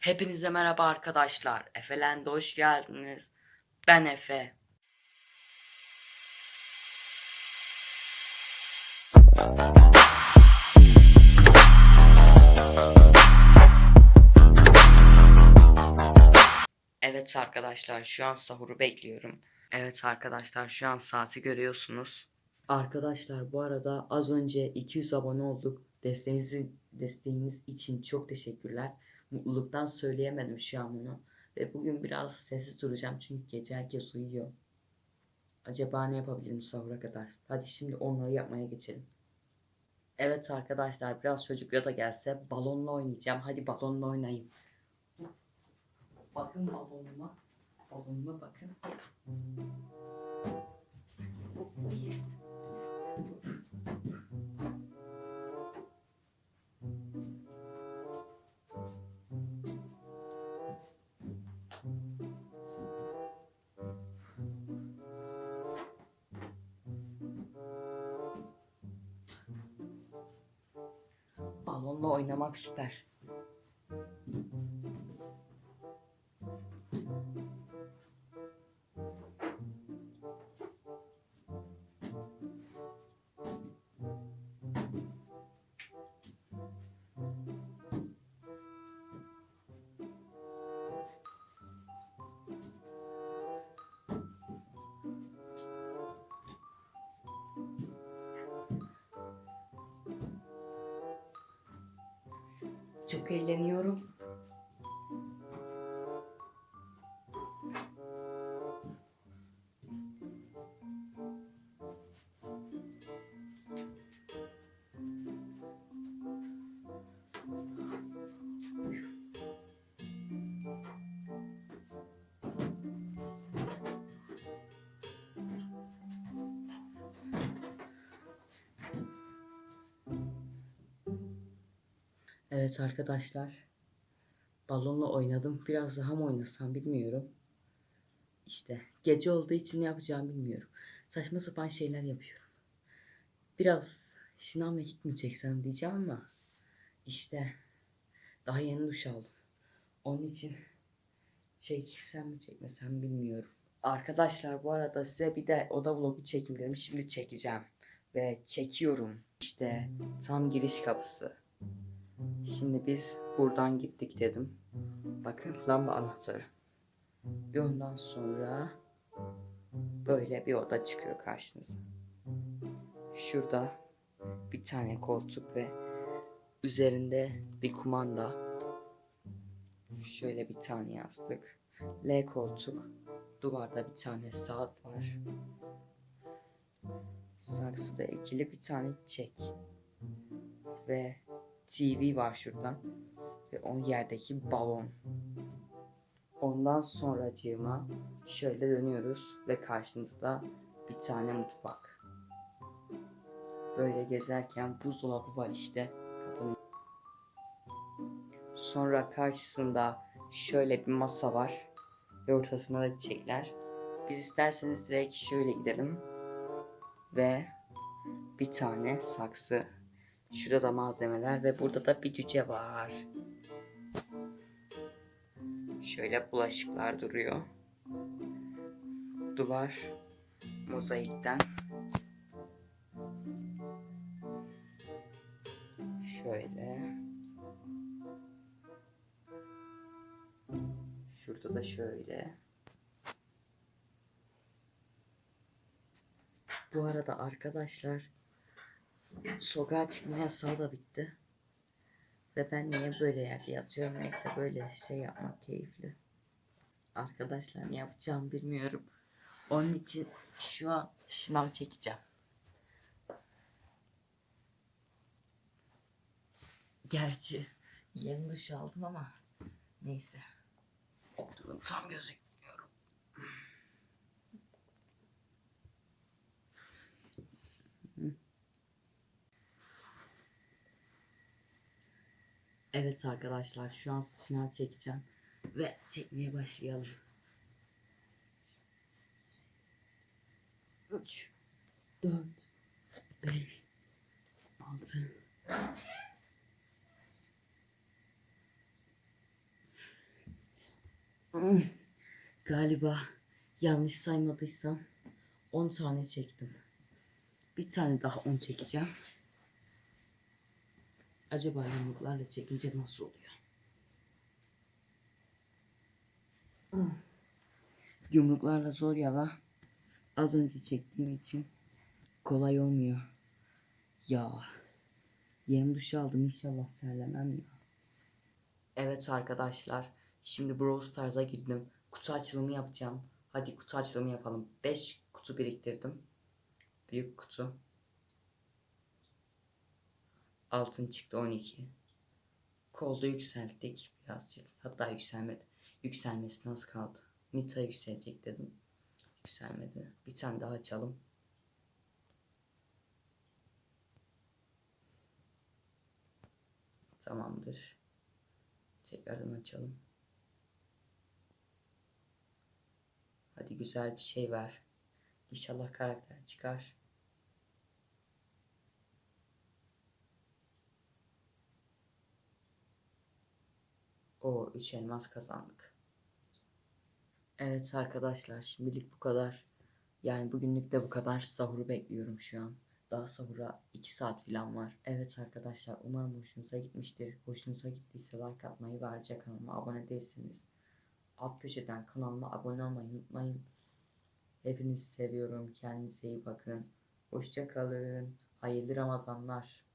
Hepinize merhaba arkadaşlar. Efelend'e hoş geldiniz. Ben Efe. Evet arkadaşlar şu an sahuru bekliyorum. Evet arkadaşlar şu an saati görüyorsunuz. Arkadaşlar bu arada az önce 200 abone olduk. Desteğiniz, desteğiniz için çok teşekkürler. Mutluluktan söyleyemedim şu an bunu. Ve bugün biraz sessiz duracağım çünkü gece herkes uyuyor. Acaba ne yapabilirim sahura kadar? Hadi şimdi onları yapmaya geçelim. Evet arkadaşlar biraz çocuklara da gelse balonla oynayacağım. Hadi balonla oynayayım. Bakın balonuma. Balonuma bakın. Balonla oynamak süper. Çok eğleniyorum. Evet arkadaşlar. Balonla oynadım. Biraz daha mı oynasam bilmiyorum. İşte gece olduğu için ne yapacağımı bilmiyorum. Saçma sapan şeyler yapıyorum. Biraz şınav mekik mi çeksem diyeceğim ama işte daha yeni duş aldım. Onun için çeksem mi çekmesem bilmiyorum. Arkadaşlar bu arada size bir de oda vlogu çekim dedim. Şimdi çekeceğim. Ve çekiyorum. İşte tam giriş kapısı. Şimdi biz buradan gittik dedim. Bakın lamba anahtarı. Ve ondan sonra böyle bir oda çıkıyor karşınıza. Şurada bir tane koltuk ve üzerinde bir kumanda. Şöyle bir tane yastık. L koltuk. Duvarda bir tane saat var. Saksıda ikili bir tane çiçek. Ve TV var şuradan. Ve onun yerdeki balon. Ondan sonracığıma şöyle dönüyoruz ve karşınızda bir tane mutfak. Böyle gezerken buzdolabı var işte. Kapının. Sonra karşısında şöyle bir masa var. Ve ortasında da çiçekler. Biz isterseniz direkt şöyle gidelim. Ve bir tane saksı Şurada da malzemeler ve burada da bir cüce var. Şöyle bulaşıklar duruyor. Duvar mozaikten. Şöyle. Şurada da şöyle. Bu arada arkadaşlar sokağa çıkma yasağı da bitti. Ve ben niye böyle yerde yatıyorum neyse böyle şey yapmak keyifli. Arkadaşlar ne yapacağımı bilmiyorum. Onun için şu an şınav çekeceğim. Gerçi yeni duş aldım ama neyse. Durun tam gözükmüyorum. Evet arkadaşlar şu an sınav çekeceğim ve çekmeye başlayalım. 3 4 5 6 Hmm, Galiba yanlış saymadıysam 10 tane çektim. Bir tane daha 10 çekeceğim. Acaba yumruklarla çekince nasıl oluyor? Hmm. Yumruklarla zor yala. Az önce çektiğim için kolay olmuyor. Ya. Yeni duş aldım inşallah terlemem ya. Evet arkadaşlar. Şimdi Brawl Stars'a girdim. Kutu açılımı yapacağım. Hadi kutu açılımı yapalım. 5 kutu biriktirdim. Büyük kutu. Altın çıktı 12. Kolda yükselttik birazcık. Hatta yükselmedi. Yükselmesi nasıl kaldı? Nita yükselecek dedim. Yükselmedi. Bir tane daha açalım. Tamamdır. Tekrardan açalım. Hadi güzel bir şey ver. İnşallah karakter çıkar. O 3 elmas kazandık. Evet arkadaşlar şimdilik bu kadar. Yani bugünlük de bu kadar. Sahuru bekliyorum şu an. Daha sahura 2 saat falan var. Evet arkadaşlar umarım hoşunuza gitmiştir. Hoşunuza gittiyse like atmayı ve ayrıca kanalıma abone değilseniz alt köşeden kanalıma abone olmayı unutmayın. Hepinizi seviyorum. Kendinize iyi bakın. Hoşça kalın. Hayırlı Ramazanlar.